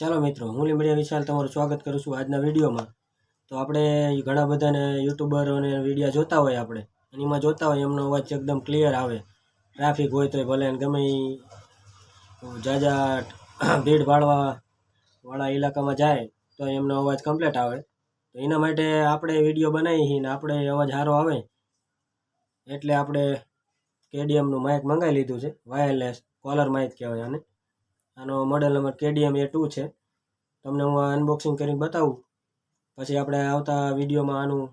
ચાલો મિત્રો, હું લીમડિયા વિશાલ તમારું સ્વાગત કરું છું આજના વિડીયોમાં. તો આપણે ઘણા બધાને યુટ્યુબરોને વિડીયા જોતા હોય આપણે. અને એમાં જોતા હોય એમનો અવાજ એકદમ ક્લિયર આવે. ટ્રાફિક હોય તોય ભલે ગમે જાજા ભીડ ભાડવા વાળા ઇલાકામાં જાય, તો એમનો અવાજ કમ્પ્લીટ આવે. તો એના માટે આપણે વીડિયો બનાવી ને આપણે અવાજ સારો આવે. એટલે આપણે કેડીએમનું માઇક મંગાવી લીધું છે. વાયરલેસ કોલર માઇક કહેવાય આને. આનો model number KDM A two છે. તમને હું અનબોક્સિંગ કરીને બતાવું. પછી આપણે આવતા વિડીયોમાં આનું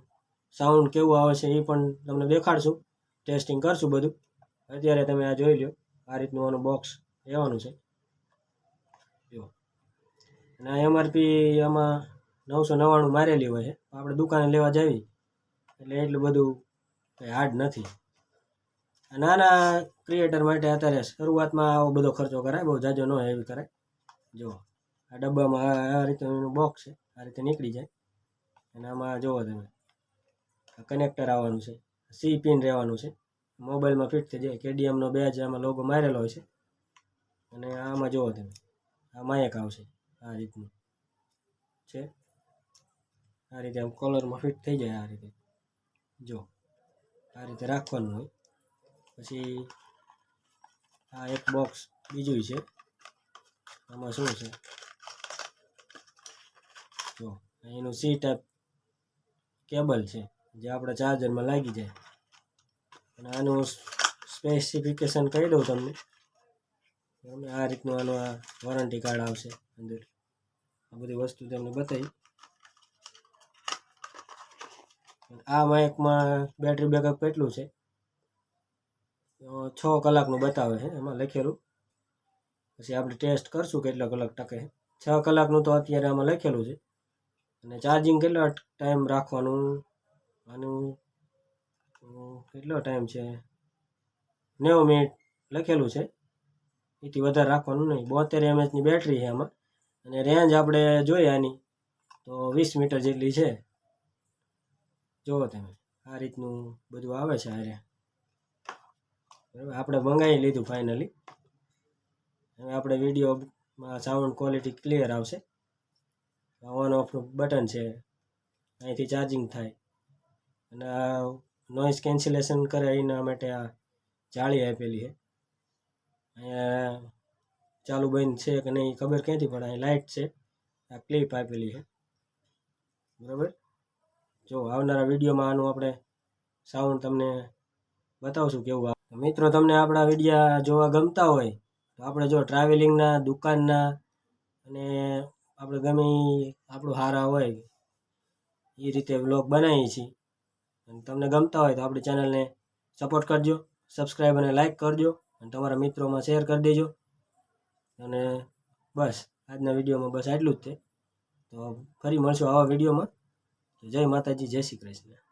સાઉન્ડ કેવું આવે છે એ પણ તમને દેખાડશું. ટેસ્ટિંગ કરશું બધું. અત્યારે તમે આ જોઈ લો આ રીતનું આનું બોક્સ રહેવાનું છે. જો અને એમઆરપી આમાં નવસો નવ્વાણું મારેલી હોય છે. આપણે દુકાને લેવા જઈએ એટલે એટલું બધું કંઈ હાર્ડ નથી. આ નાના ક્રિએટર માટે અત્યારે શરૂઆતમાં આવો બધો ખર્ચો કરાય, બહુ જાજો ન એવી કરાય. જો આ ડબ્બામાં આ એનું બોક્સ છે, આ રીતે નીકળી જાય. અને આમાં જુઓ તમે કનેક્ટર આવવાનું છે સી પિન રહેવાનું છે. મોબાઈલમાં ફિટ થઈ જાય કેડીએમનો બેજ આમાં લોગો મારેલો હોય છે. અને આમાં જુઓ તમે, આ માયક આવશે, આ રીતનું. છે? આ રીતે આમ કોલરમાં ફિટ થઈ જાય આ રીતે. જો આ રીતે રાખવાનું હોય. પછી આ એક બોક્સ બીજું છે. આમાં શું છે? જો, એનું સી ટાઈપ કેબલ છે, જે આપણે ચાર્જરમાં લાગી જાય. અને આનું સ્પેસિફિકેશન કહી દઉં તમને. તમને આ રીતનું આનું આ વોરંટી કાર્ડ આવશે અંદર. આ બધી વસ્તુ તમને બતાવી. આ માઇકમાં બેટરી બેકઅપ કેટલું છે? છ કલાકનું બતાવે છે, એમાં લખેલું. પછી આપણે ટેસ્ટ કરશું કેટલા કલાક ટકે છ. કલાકનું તો અત્યારે આમાં લખેલું છે. અને ચાર્જિંગ કેટલો ટાઈમ રાખવાનું? આનું કેટલો ટાઈમ છે? નેવું મિનિટ લખેલું છે. એથી વધારે રાખવાનું નહીં. બોતેર એમએચની બેટરી છે આમાં. અને રેન્જ આપણે જોઈએ આની. તો વીસ મીટર જેટલી છે. જુઓ તમે. આ રીતનું બધું આવે છે આરે બરાબર? આપણે મંગાવી લીધું ફાઇનલી હવે આપણે વિડીયોમાં સાઉન્ડ ક્વોલિટી ક્લિયર આવશે. ઓન ઓફનું બટન છે. અહીંથી ચાર્જિંગ થાય. અને આ નોઇઝ કેન્સલેશન કરે એના માટે આ જાળી આપેલી છે. અહીંયા ચાલુ બંધ છે કે નહીં ખબર ક્યાંથી પડે અહીં લાઇટ છે. આ ક્લિપ આપેલી છે. બરાબર? જો આવનારા વિડીયોમાં આનું આપણે સાઉન્ડ તમને બતાવશું કેવું મિત્રો, તમને આપણા વિડીયા જોવા ગમતા હોય, તો આપણે જો ટ્રાવેલિંગના દુકાનના અને આપણે ગમે આપણું હારા હોય એ રીતે વ્લોગ બનાવીએ છીએ. અને તમને ગમતા હોય તો આપણી ચેનલને સપોર્ટ કરજો, સબસ્ક્રાઈબ અને લાઈક કરજો, અને તમારા મિત્રોમાં શેર કરી દેજો. અને બસ, આજના વિડીયોમાં બસ આટલું જ છે તો ફરી મળશું આવા વિડીયોમાં. જય માતાજી, જય શ્રી કૃષ્ણ.